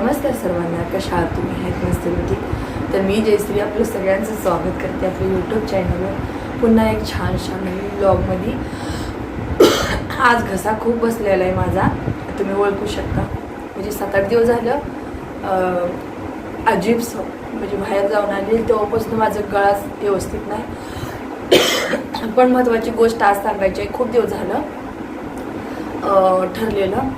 नमस्कार सर्वांना कशा आहात तुम्ही? आहेत मस्त होती तर मी जयश्री आपलं सगळ्यांचं स्वागत करते आपल्या यूट्यूब चॅनलवर पुन्हा एक छान छान नवीन ब्लॉगमध्ये आज घसा खूप बसलेला आहे माझा. तुम्ही ओळखू शकता. म्हणजे सात आठ दिवस झालं अजीब सो म्हणजे बाहेर जाऊन आले. तेव्हापासून माझं गळा व्यवस्थित नाही. पण महत्त्वाची गोष्ट आज सांगायची आहे. खूप दिवस झालं ठरलेलं.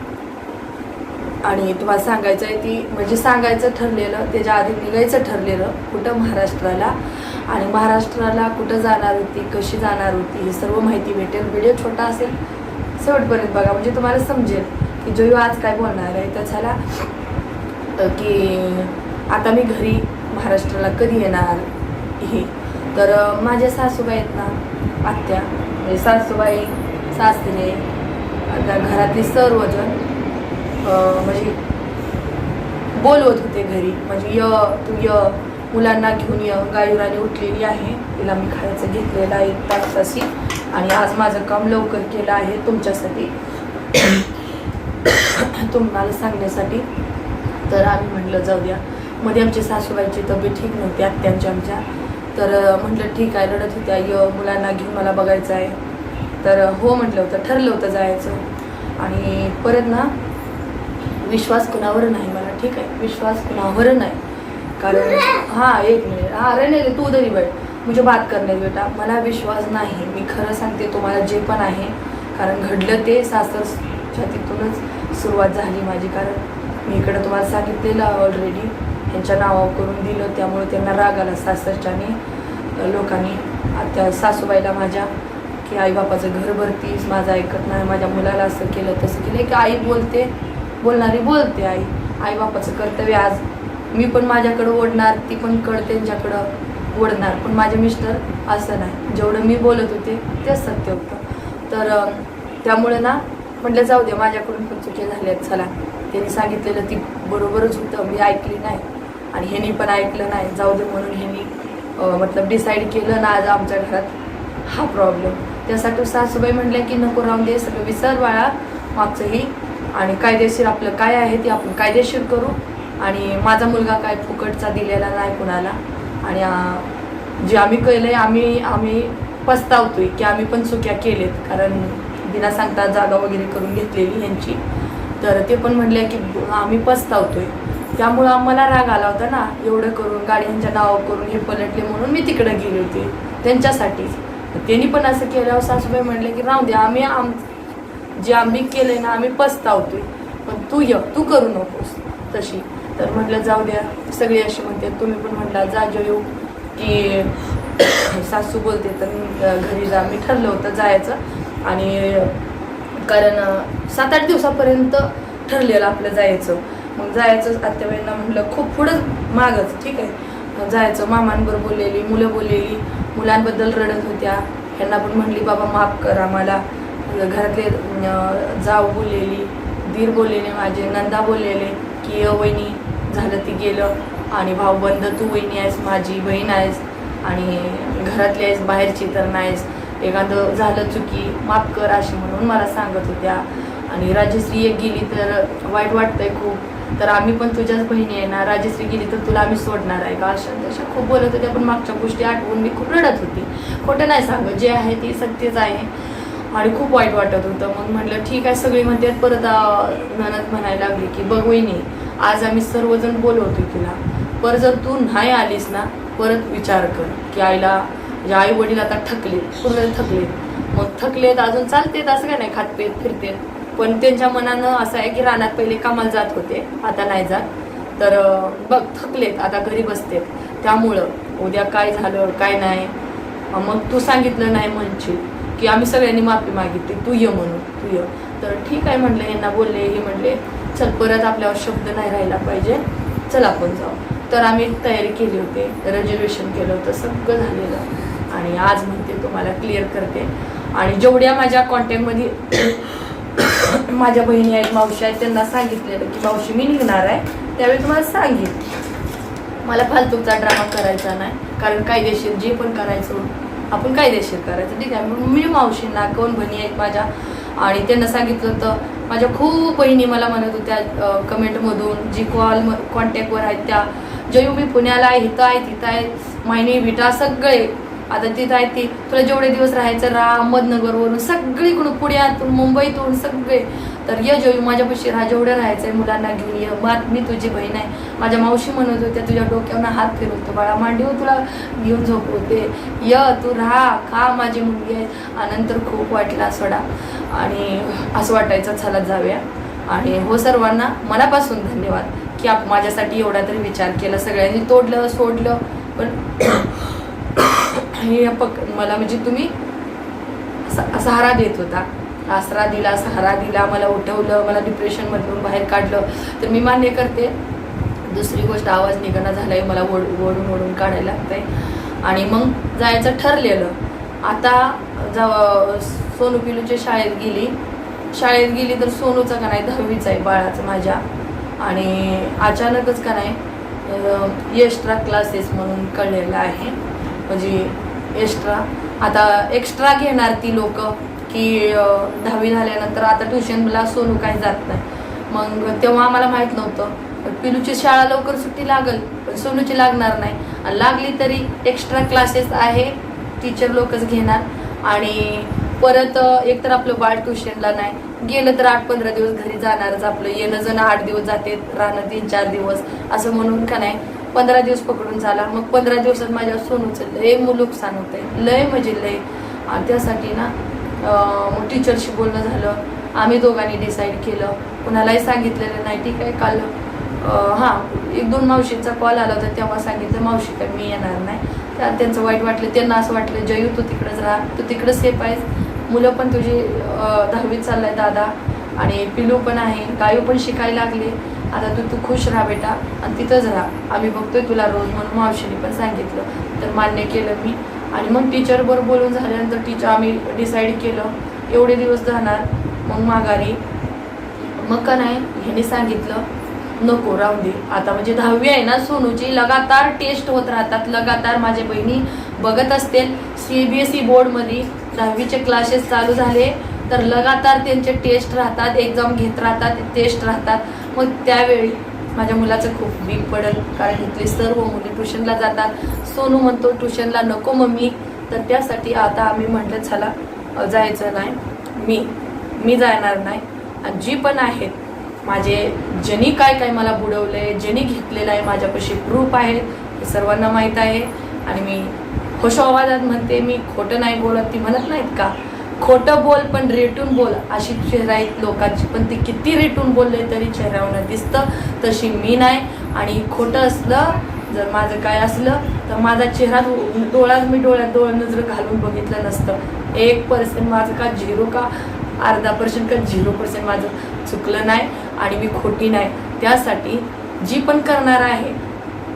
आणि तुम्हाला सांगायचं आहे ती म्हणजे सांगायचं ठरलेलं त्याच्या आधी निघायचं ठरलेलं कुठं महाराष्ट्राला. आणि महाराष्ट्राला कुठं जाणार होती कशी जाणार होती ही सर्व माहिती भेटेल. व्हिडिओ छोटा असेल शेवटपर्यंत बघा. म्हणजे तुम्हाला समजेल की जो आज काय बोलणार आहे. तर झाला की आता मी घरी महाराष्ट्राला कधी येणार हे तर माझ्या सासूबाई आहेत ना आत्या. म्हणजे सासूबाई सासरे आता घरातले सर्वजण म्हणजे बोलवत होते घरी. म्हणजे य तू य मुलांना घेऊन य गायुराने उठलेली आहे. तिला मी खायचं घेतलेलं आहे एक तासाशी आणि आज माझं काम लवकर केलं आहे तुमच्यासाठी. तुम्हाला सांगण्यासाठी. तर आम्ही म्हटलं जाऊ द्या मध्ये आमची सासूबाईची तब्येत ठीक नव्हती आत्यांच्या आमच्या. तर म्हटलं ठीक आहे रडत होत्या. य मुलांना घेऊन मला बघायचं आहे. तर हो म्हटलं होतं ठरलं होतं जायचं. आणि परत ना विश्वास कुणावर नाही मला ठीक आहे? विश्वास कुणावर नाही. कारण हां एक मिनिट. हां अरे नाही तू तरी बैठ मुझे बात करणे बेटा. मला विश्वास नाही. मी खरं सांगते तुम्हाला जे पण आहे. कारण घडलं ते सासरच्या तिथूनच सुरुवात झाली माझी. कारण मी इकडं तुम्हाला सांगितलेलं ऑलरेडी यांच्या नावावर करून दिलं. त्यामुळे त्यांना राग आला सासरच्याने लोकांनी. त्या सासूबाईला माझ्या की आई बापाचं घर भरतीस. माझं ऐकत नाही. माझ्या मुलाला असं केलं तसं केलं. की आई बोलते बोलणारी बोलते आई. आई बापाचं कर्तव्य आज मी पण माझ्याकडं ओढणार ती पण कळ त्यांच्याकडं ओढणार. पण माझे मिस्टर असं नाही. जेवढं मी बोलत होते तेच सत्य होतं. तर त्यामुळे ना म्हटलं जाऊ दे माझ्याकडून पण चुकी झाल्या चला. त्यांनी सांगितलेलं ती बरोबरच होतं. मी ऐकली नाही. आणि ह्यांनी पण ऐकलं नाही. जाऊ दे म्हणून ह्यांनी मतलब डिसाईड केलं ना आज आमच्या घरात हा प्रॉब्लेम त्यासाठी सासूबाई म्हटल्या की नको राहून दे सगळं विसर बाळा. मागचंही आणि कायदेशीर आपलं काय आहे ते आपण कायदेशीर करू. आणि माझा मुलगा काय फुकटचा दिलेला नाही कुणाला. आणि जे आम्ही केलं आहे आम्ही आम्ही पस्तावतोय की आम्ही पण चुक्या केलेत. कारण बिना सांगता जागा वगैरे करून घेतलेली यांची तर ते पण म्हणले की आम्ही पस्तावतोय. त्यामुळं आम्हाला राग आला होता ना एवढं करून गाड्यांच्या नावावर करून हे पलटले म्हणून मी तिकडे गेले होते त्यांच्यासाठीच त्यांनी पण असं केल्यावर सासूबाई म्हणले की राहू दे आम्ही आम जे आम्ही केलंय ना आम्ही पस्तावतोय. पण तू ये तू करू नकोस. तशी. तर म्हटलं जाऊ द्या. सगळी अशी म्हणते तुम्ही पण म्हटला जा जो येऊ की सासू बोलते तर घरी जा. मी ठरलं होतं जायचं. आणि कारण सात आठ दिवसापर्यंत ठरलेलं आपलं जायचं. मग जायचं आत्याबाईंना म्हटलं खूप पुढं मागच. ठीक आहे. मग जायचं. मामांबरोबर बोललेली मुलं बोललेली. मुलांबद्दल रडत होत्या. ह्यांना पण म्हणली बाबा माफ कर आम्हाला. घरातले जाव बोललेली दीर बोललेले माझे नंदा बोललेले की "अ, वहिनी झालं ती गेलं आणि भाऊ बंद तू वहिनी आहेस माझी बहीण आहेस आणि घरातली आहेस बाहेरची तर नाहीस. एखादं झालं चुकी माफ कर अशी म्हणून मला सांगत होत्या. आणि राजश्री एक गेली तर वाईट वाटतंय खूप. तर आम्ही पण तुझ्याच बहिणी आहे ना राजश्री गेली तर तुला आम्ही सोडणार आहे का? अशा तशा खूप बोलत होत्या पण मागच्या गोष्टी आठवून मी खूप रडत होती. खोटं नाही सांगत जे आहे ते सत्यच आहे. आणि खूप वाईट वाटत होतं. मग म्हटलं ठीक आहे सगळी म्हणतात परत ननद म्हणायला लागली की बघ वहिनी आज आम्ही सर्वजण बोलवतो तिला. पर जर तू नाही आलीस ना परत विचार कर की आईला म्हणजे आई वडील आता थकले पूर्ण थकले मग थकलेत अजून चालतेत असं काय नाही खात पेत फिरतेत. पण त्यांच्या मनानं असं आहे की रानात पहिले कामाला जात होते आता नाही जात. तर बघ थकलेत आता घरी बसतेत. त्यामुळं उद्या काय झालं काय नाही. मग तू सांगितलं नाही म्हणशील. की आम्ही सगळ्यांनी माफी मागितली. तू ये म्हणून तू ये. तर ठीक आहे म्हटलं यांना बोलले हे म्हणले चल परत आपल्यावर शब्द नाही राहिला पाहिजे. चल आपण जाऊ. तर आम्ही तयारी केली होती रिझर्वेशन केलं होतं सगळं झालेलं. आणि आज म्हणते तुम्हाला क्लिअर करते. आणि जेवढ्या माझ्या कॉन्टॅक्टमध्ये माझ्या बहिणी आहेत मावशी आहेत त्यांना सांगितलेलं की मावशी मी निघणार आहे. त्यावेळी तुम्हाला सांगेन मला फालतूचा ड्रामा करायचा नाही. कारण कायदेशीर जे पण करायचं आपण कायदेशीर करायचं. ठीक आहे. म्हणून मी मावशींना कोण बहिणी आहेत माझ्या आणि त्यांना सांगितलं होतं. माझ्या खूप बहिणी मला म्हणत होत्या कमेंटमधून जी कॉल कॉन्टॅक्टवर आहेत त्या. जयू मी पुण्याला आहे इथं आहे तिथं आहे. मायनी विटा सगळे. आता तिथं आहे ती. तुला जेवढे दिवस राहायचं राहा अहमदनगरवरून सगळीकडून पुण्यातून मुंबईतून सगळे. तर ये जेवी माझ्यापाशी राहा जेवढं राहायचं आहे मुलांना घेऊन ये. बात मी तुझी बहीण आहे. माझ्या मावशी म्हणत होत्या तुझ्या डोक्यावर हात फिरवतो बाळा. मांडीवर तुला घेऊन झोपवते. य तू राहा खा माझी मुलगी आहे. आनंतर खूप वाटला सोडा. आणि असं वाटायचं चला जाऊया. आणि हो सर्वांना मनापासून धन्यवाद. की आप माझ्यासाठी एवढा तरी विचार केला. सगळ्यांनी तोडलं सोडलं. पण हे पक मला म्हणजे तुम्ही स- सहारा देत होता. आसरा दिला सहारा दिला मला उठवलं मला डिप्रेशनमधून बाहेर काढलं. तर मी मान्य करते. दुसरी गोष्ट आवाज निघणं आहे मला ओढ ओढून ओढून काढायला लागतंय. आणि मग जायचं ठरलेलं. आता जेव्हा सोनू पिलूच्या शाळेत गेली. शाळेत गेली तर सोनूचा का नाही दहावीचा आहे बाळाचं माझ्या. आणि अचानकच का नाही एक्स्ट्रा क्लासेस म्हणून कळलेलं आहे. म्हणजे एक्स्ट्रा आता एक्स्ट्रा घेणार ती लोक की दहावी झाल्यानंतर आता ट्युशनला सोनू काही जात नाही. मग तेव्हा आम्हाला माहीत नव्हतं. पिलूची शाळा लवकर सुट्टी लागल पण सोनूची लागणार नाही. आणि लागली तरी एक्स्ट्रा क्लासेस आहे टीचर लोकच घेणार. आणि परत एकतर आपलं बाळ ट्युशनला नाही. गेलं तर आठ पंधरा दिवस घरी जाणारच आपलं. येणं जण आठ दिवस जाते राहणं तीन चार दिवस. असं म्हणून का नाही? पंधरा दिवस पकडून झाला. मग पंधरा दिवसात माझ्या सोनूचं लय नुकसान होतंय. लय म्हणजे लय. आणि त्यासाठी ना मग टीचरशी बोलणं झालं. आम्ही दोघांनी डिसाईड केलं. कुणालाही सांगितलेलं नाही. ठीक आहे काल हां एक दोन मावशींचा कॉल आला होता. तेव्हा सांगितलं मावशी काय मी येणार नाही. त्या त्यांचं वाईट वाटलं. त्यांना असं वाटलं जयू तू तिकडंच राहा. तू तिकडं सेफ आहेस. मुलं पण तुझी दहावीत दहावीत आहे दादा. आणि पिलू पण आहे. गायू पण शिकायला लागले. आता तू तू खुश राहा बेटा आणि तिथंच राहा. आम्ही बघतोय तुला रोज म्हणून मावशीने पण सांगितलं. तर मान्य केलं मी. आणि मग टीचरबरोबर बोलून झाल्यानंतर टीचर आम्ही डिसाईड केलं एवढे दिवस जाणार मग माघारी. मग का नाही ह्याने सांगितलं नको राहू दे. आता म्हणजे दहावी आहे ना सोनूची लगातार टेस्ट होत राहतात. लगातार माझ्या बहिणी बघत असतील. सी बी एस ई बोर्डमध्ये दहावीचे क्लासेस चालू झाले. तर लगातार त्यांचे टेस्ट राहतात एक्झाम घेत राहतात टेस्ट राहतात. मग त्यावेळी माझ्या मुलाचं खूप वीक पडेल. कारण इथले सर्व मुली ट्युशनला जातात. सोनू म्हणतो ट्युशनला नको मम्मी. तर त्यासाठी आता आम्ही म्हटलं झाला जायचं नाही. मी मी जाणार नाही. आणि जी पण आहेत माझे ज्यांनी काय काय मला बुडवलं आहे ज्यांनी घेतलेलं आहे माझ्यापाशी प्रूफ आहे हे सर्वांना माहीत आहे. आणि मी खुश आवाजात म्हणते मी खोटं नाही बोलत. ती म्हणत नाहीत का? खोटं बोल पण रेटून बोल अशी चेहरा आहेत लोकांची. पण ते किती रेटून बोलले तरी चेहऱ्यावर दिसतं तशी मी नाही. आणि खोटं असलं जर माझं काय असलं तर माझा चेहरा डोळ्यात मी डोळ्यात डोळ्या नजर घालून बघितलं नसतं. एक पर्सेंट माझं का झिरो का? अर्धा पर्सेंट का झिरो पर्सेंट माझं चुकलं नाही आणि मी खोटी नाही. त्यासाठी जी पण करणार आहे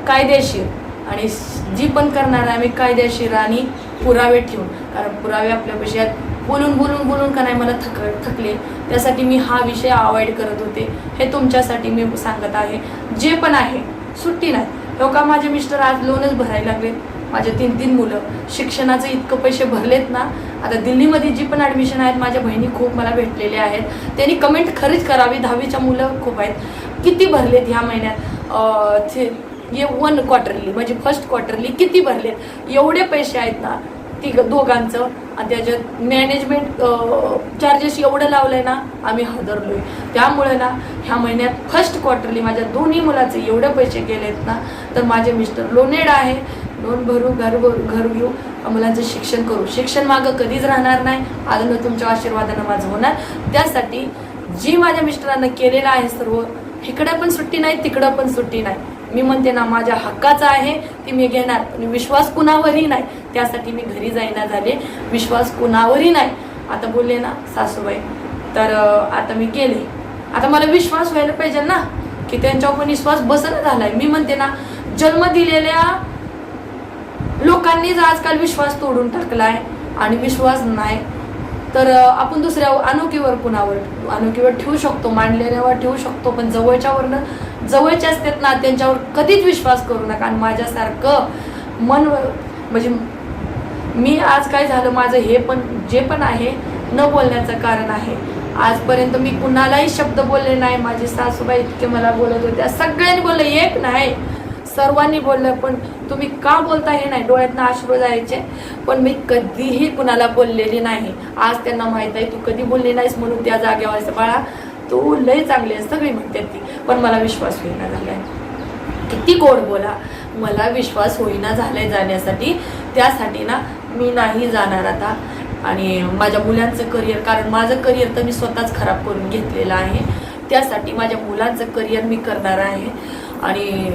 कायदेशीर. आणि जी पण करणार आहे मी कायदेशीर आणि पुरावे ठेवून. कारण पुरावे आपल्या आहेत. बोलून बोलून बोलून का नाही मला थक थकले. त्यासाठी मी हा विषय अवॉइड करत होते. हे तुमच्यासाठी मी सांगत आहे. जे पण आहे सुट्टी नाही. हो लोका माझे मिस्टर आज लोनच भरायला लागले माझे तीन तीन मुलं. शिक्षणाचे इतकं पैसे भरलेत ना. आता दिल्लीमध्ये जी पण ॲडमिशन आहेत माझ्या बहिणी खूप मला भेटलेल्या आहेत. त्यांनी कमेंट खरीच करावी. दहावीच्या मुलं खूप आहेत. किती भरलेत ह्या महिन्यात? थे ये वन क्वार्टरली म्हणजे फर्स्ट क्वार्टरली किती भरलेत? एवढे पैसे आहेत ना. तिघ दोघांचं. आणि त्याच्यात मॅनेजमेंट चार्जेस एवढं लावलंय ना आम्ही हदरलोय. त्यामुळे ना ह्या महिन्यात फर्स्ट क्वार्टरली माझ्या दोन्ही मुलाचे एवढे पैसे गेलेत ना तर माझे मिस्टर लोनेड आहे. लोन भरू घर भरू घर घेऊ मुलांचं शिक्षण करू. शिक्षण मागं कधीच राहणार नाही. आजनं तुमच्या आशीर्वादानं माझं होणार. त्यासाठी जी माझ्या मिस्टरांना केलेलं आहे सर्व इकडं पण सुट्टी नाही तिकडं पण सुट्टी नाही. मी म्हणते ना माझ्या हक्काचं आहे ती मी घेणार. आणि विश्वास कुणावरही नाही. त्यासाठी मी घरी जाईना झाले. विश्वास कुणावरही नाही. आता बोलले ना सासूबाई तर आता मी गेले आता मला विश्वास व्हायला पाहिजे ना की त्यांच्यावर पण विश्वास बसना झालाय. मी म्हणते ना जन्म दिलेल्या लोकांनीच आजकाल विश्वास तोडून टाकलाय आणि विश्वास नाही. तर आपण दुसऱ्या अनोखीवर कुणावर अनोखीवर ठेवू शकतो मांडलेल्यावर ठेवू शकतो पण जवळच्यावरनं जवळचे असतात ना त्यांच्यावर कधीच विश्वास करू नका. आणि माझ्यासारखं मन म्हणजे मी आज काय झालं माझं हे पण जे पण आहे न बोलण्याचं कारण आहे. आजपर्यंत मी कुणालाही शब्द बोलले नाही. माझी सासूबाई इतके मला बोलत होत्या. सगळ्यांनी बोललं एक नाही. सर्वांनी बोललं पण तुम्ही का बोलता हे नाही. डोळ्यातनं आश्रू जायचे. पण मी कधीही कुणाला बोललेली नाही. आज त्यांना माहीत आहे तू कधी बोलली नाहीस म्हणून त्या जागेवर. बाळा तू लय चांगली आहे सगळी म्हणते ती. पण मला विश्वास होईना झालाय. किती गोड बोला. मला विश्वास होईना झालाय जाण्यासाठी. त्यासाठी ना मी नाही जाणार आता. आणि माझ्या मुलांचं करिअर कारण माझं करिअर तर मी स्वतःच खराब करून घेतलेलं आहे. त्यासाठी माझ्या मुलांचं करिअर मी करणार आहे. आणि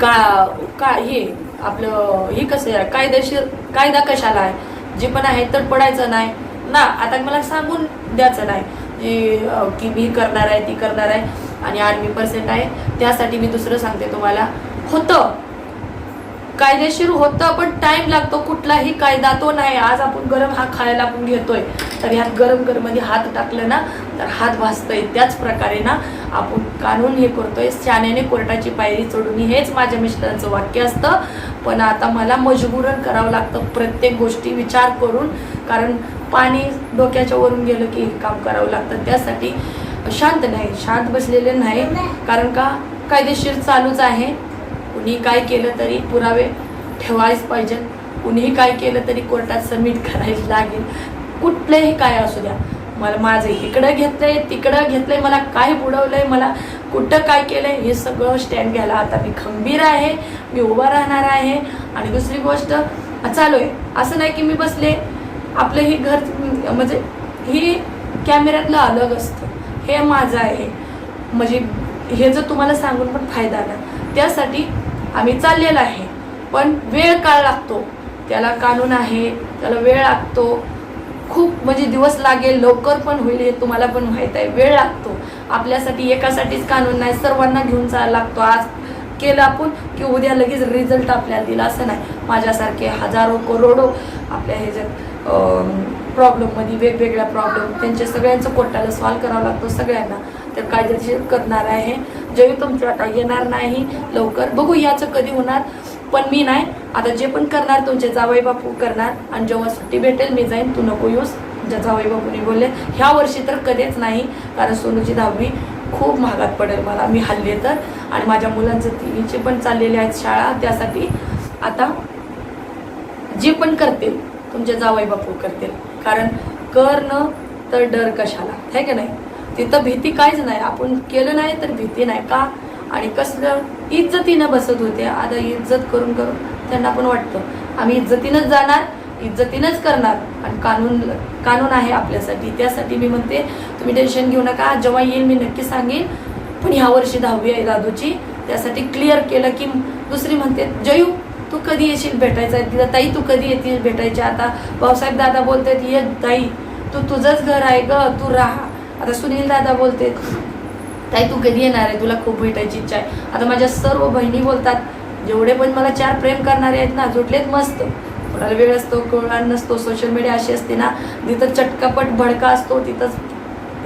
का का हे आपलं हे कसं आहे? कायदेशीर कायदा कशाला आहे? जे पण आहे तर पडायचं नाही. ना आता मला सांगून द्यायचं नाही. जे की मी करणार आहे ती करणार आहे आणि आर्मी पर्सेंट आहे त्यासाठी मी दुसरं सांगते तुम्हाला. होतं. कायदेशीर होतं पण टाइम लागतो. कुठलाही कायदा तो नाही. आज आपण गरम हा खायला आपण घेतोय. तर ह्यात गरम गरममध्ये हात टाकलं ना तर हात भाजतोय त्याच प्रकारे ना आपण कानून हे करतोय. शाण्याने कोर्टाची पायरी चढून. हेच माझ्या मिस्टरांचं वाक्य असतं. पण आता मला मजबूरन करावं लागतं. प्रत्येक गोष्टी विचार करून. कारण पाणी डोक्याच्या वरून गेलं की हे काम करावं लागतं. त्यासाठी शांत नाही शांत बसलेले नाही. कारण का कायदेशीर चालूच आहे. कुणी काय केलं तरी पुरावे ठेवायच पाहिजे कुणीही काय केलं तरी कोर्टात सबमिट करायला लागेल. कुठलंही काय असू द्या. मला माझं इकडं घेतलंय तिकडं घेतलंय मला काय बुडवलंय मला कुठं काय केलंय हे सगळं स्टँड घ्यायला आता मी खंबीर आहे. मी उभा राहणार आहे. आणि दुसरी गोष्ट चालू आहे. असं नाही की मी बसले आपलं हे घर म्हणजे ही कॅमेऱ्यातलं अलग असतं. हे माझं आहे. म्हणजे हे जर तुम्हाला सांगून पण फायदा नाही. त्यासाठी आम्ही चाललेलं आहे. पण वेळ काळ लागतो. त्याला कानून आहे त्याला वेळ लागतो. खूप म्हणजे दिवस लागेल लवकर पण होईल हे तुम्हाला पण माहीत आहे. वेळ लागतो. आपल्यासाठी एकासाठीच कानून नाही. सर्वांना घेऊन जायला लागतो. आज केलं आपण की उद्या लगेच रिझल्ट आपल्याला दिला असं नाही. माझ्यासारखे हजारो करोडो आपल्या ह्याच्यात प्रॉब्लेममध्ये वेगवेगळ्या प्रॉब्लेम त्यांच्या सगळ्यांचं कोर्टाला सॉल्व करावं लागतो सगळ्यांना. तर कायदेशीर करणार आहे. जेवी तुमचं आता येणार नाही. लवकर बघू याचं कधी होणार. पण मी नाही. आता जे पण करणार तुमचे जावई बापू करणार. आणि जेव्हा सुट्टी भेटेल मी जाईन. तू नको येऊस. ज्या जावई बापूने बोलले ह्या वर्षी तर कधीच नाही. कारण सोनूची दहावी खूप महागात पडेल मला. मी हल्ले तर. आणि माझ्या मुलांचं तिन्हीचे पण चाललेले आहेत शाळा. त्यासाठी आता जे पण करतील तुमचे जावई बापू करतील. कारण कर न तर डर कशाला? आहे का नाही? तिथं भीती काहीच नाही. आपण केलं नाही तर भीती नाही का? आणि कसलं इज्जतीनं बसत होते. आता इज्जत करून करून त्यांना पण वाटतं. आम्ही इज्जतीनंच जाणार इज्जतीनंच करणार. आणि कानून कानून आहे आपल्यासाठी. त्यासाठी मी म्हणते तुम्ही टेन्शन घेऊ नका. जेव्हा येईल मी नक्की सांगेन. पण ह्या वर्षी दहावी आहे दादूची. त्यासाठी क्लिअर केलं की दुसरी म्हणते जयू तू कधी येशील भेटायचं? आहे तिला ताई तू कधी येतील भेटायची आता भाऊसाहेब दादा बोलतात ये ताई तू तुझंच घर आहे ग तू राहा. आता सुनील दादा बोलते ताई तू कधी येणार आहे? तुला खूप भेटायची इच्छा आहे. आता माझ्या सर्व बहिणी बोलतात जेवढे पण मला चार प्रेम करणारे आहेत ना जुटलेत मस्त. कोणाला वेळ असतो कोणाला नसतो सोशल मीडिया अशी असते ना जिथं चटकापट भडका असतो तिथंच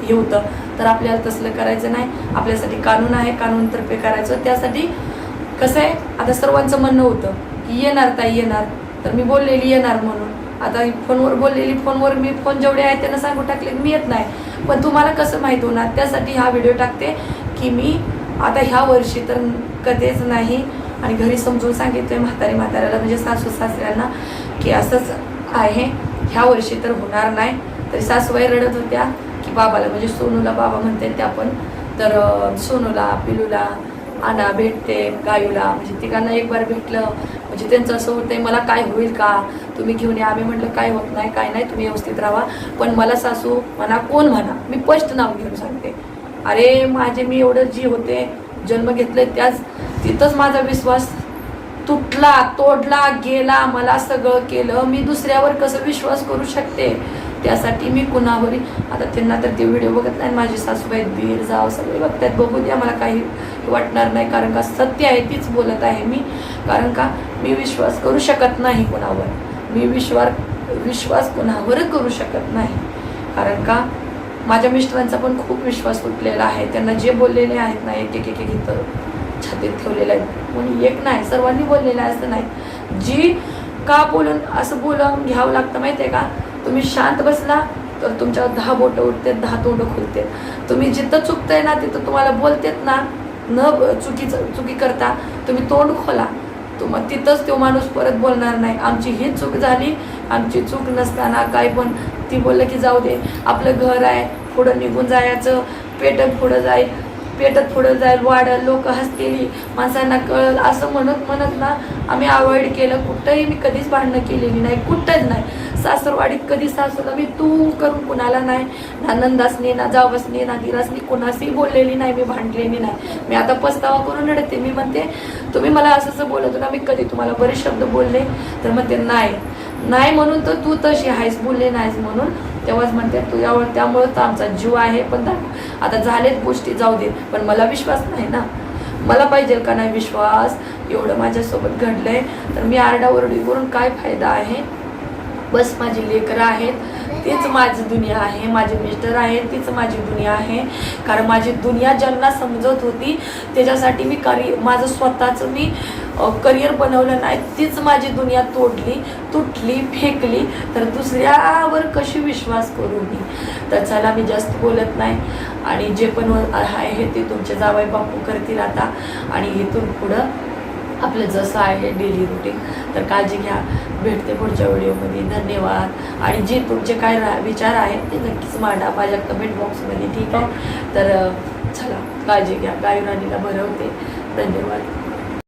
हे होतं. तर आपल्याला तसलं करायचं नाही. आपल्यासाठी कानून आहे कानूनतर्फे करायचं. त्यासाठी कसं आहे आता सर्वांचं म्हणणं होतं. की येणार ताई येणार. तर मी बोललेली येणार म्हणून. आता फोनवर बोललेली फोनवर मी फोन जेवढे आहेत त्यांना सांगून टाकले मी येत नाही. पण तुम्हाला कसं माहीत होणार त्यासाठी हा व्हिडिओ टाकते की मी आता ह्या वर्षी तर कधीच नाही आणि घरी समजून सांगितलं म्हातारी म्हाताऱ्याला म्हणजे सासू सासऱ्यांना की असंच आहे ह्या वर्षी तर होणार नाही. तरी सासूबाई रडत होत्या की बाबाला म्हणजे सोनूला बाबा म्हणते त्या पण तर सोनूला पिलूला आणा भेटते गायूला म्हणजे तिघांना एक बार भेटलं. म्हणजे त्यांचं असं होतंय मला काय होईल का? तुम्ही घेऊन या. आम्ही म्हटलं काय होत नाही काय नाही तुम्ही व्यवस्थित राहा. पण मला सासू म्हणा कोण म्हणा मी स्पष्ट नाव घेऊन सांगते. अरे माझे मी एवढं जी होते जन्म घेतले त्याच तिथंच माझा विश्वास तुटला तोडला गेला मला सगळं केलं. मी दुसऱ्यावर कसं विश्वास करू शकते? त्यासाठी मी कुणावरी आता त्यांना तर ते व्हिडिओ बघत नाही माझी सासूबाई बीर जाव सगळे बघतात बघू द्या मला काही वाटणार नाही कारण का सत्य आहे तीच बोलत आहे मी. कारण का मी विश्वास करू शकत नाही कुणावर. मी विश्वास विश्वास कुणावर करू शकत नाही. कारण का माझ्या मिस्टरांचा पण खूप विश्वास उठलेला आहे. त्यांना जे बोललेले आहेत ना एक एक एक इथं छातीत ठेवलेलं आहे कोणी एक नाही सर्वांनी बोललेलं आहे असं नाही. जी का बोलून असं बोलून घ्यावं लागतं माहिती आहे का? तुम्ही शांत बसला तर तुमच्यावर दहा बोटं उठतात दहा तोंडं खुलते तुम्ही जिथं चुकतंय ना तिथं तुम्हाला बोलतेत ना न ब- चुकीचं चुकी करता तुम्ही तोंड खोला. तुम तिथंच तो माणूस परत बोलणार नाही. आमची ही चूक झाली. आमची चूक नसताना काय पण ती बोललं की जाऊ दे. आपलं घर आहे पुढं निघून जायचं. पेटत पुढं जाईल. पेटत पुढं जाईल वाढल लोक हसतील माणसांना कळल असं म्हणत म्हणत ना आम्ही अवॉइड केलं. कुठंही मी कधीच भांडणं केलेली नाही कुठंच नाही. सासरवाडीत कधी सासूला मी तू करून कुणाला नाही. ना नंदासनी ना जावसनी ना दिरासनी कुणाशी बोललेली नाही मी भांडलेली नाही. मी आता पस्तावा करून रडते. मी म्हणते तुम्ही मला असं असं बोलत ना मी कधी तुम्हाला बरेच शब्द बोलले? तर म्हणते नाही. नाही म्हणून तर तू तशी आहेस बोलले नाहीस म्हणून. तेव्हाच म्हणते तुझ्यावर त्यामुळं तर आमचा जीव आहे पण आता झालेत गोष्टी जाऊ दे. पण मला विश्वास नाही ना. मला पाहिजे का नाही विश्वास? एवढं माझ्यासोबत घडलंय. तर मी आरडाओरडी करून काय फायदा आहे? बस माझी लेकरं आहेत. तीच माझी दुनिया आहे माझे मिस्टर आहे तीच माझी दुनिया आहे. कारण माझी दुनिया ज्यांना समजत होती त्याच्यासाठी मी करि माझं स्वतःचं मी करिअर बनवलं नाही. तीच माझी दुनिया तोडली तुटली फेकली. तर दुसऱ्यावर कशी विश्वास करू मी? तर चला मी जास्त बोलत नाही. आणि जे पण आहे ते तुमचे जावई बापू करतील आता. आणि इथून पुढं आपलं जसं आहे डेली रुटीन तर काळजी घ्या. भेटते पुढच्या व्हिडिओमध्ये. धन्यवाद. आणि जे तुमचे काय रा विचार आहेत ते नक्कीच मांडा माझ्या कमेंट बॉक्समध्ये ठीक आहे? तर चला काळजी घ्या. गायराणीला भरवते धन्यवाद.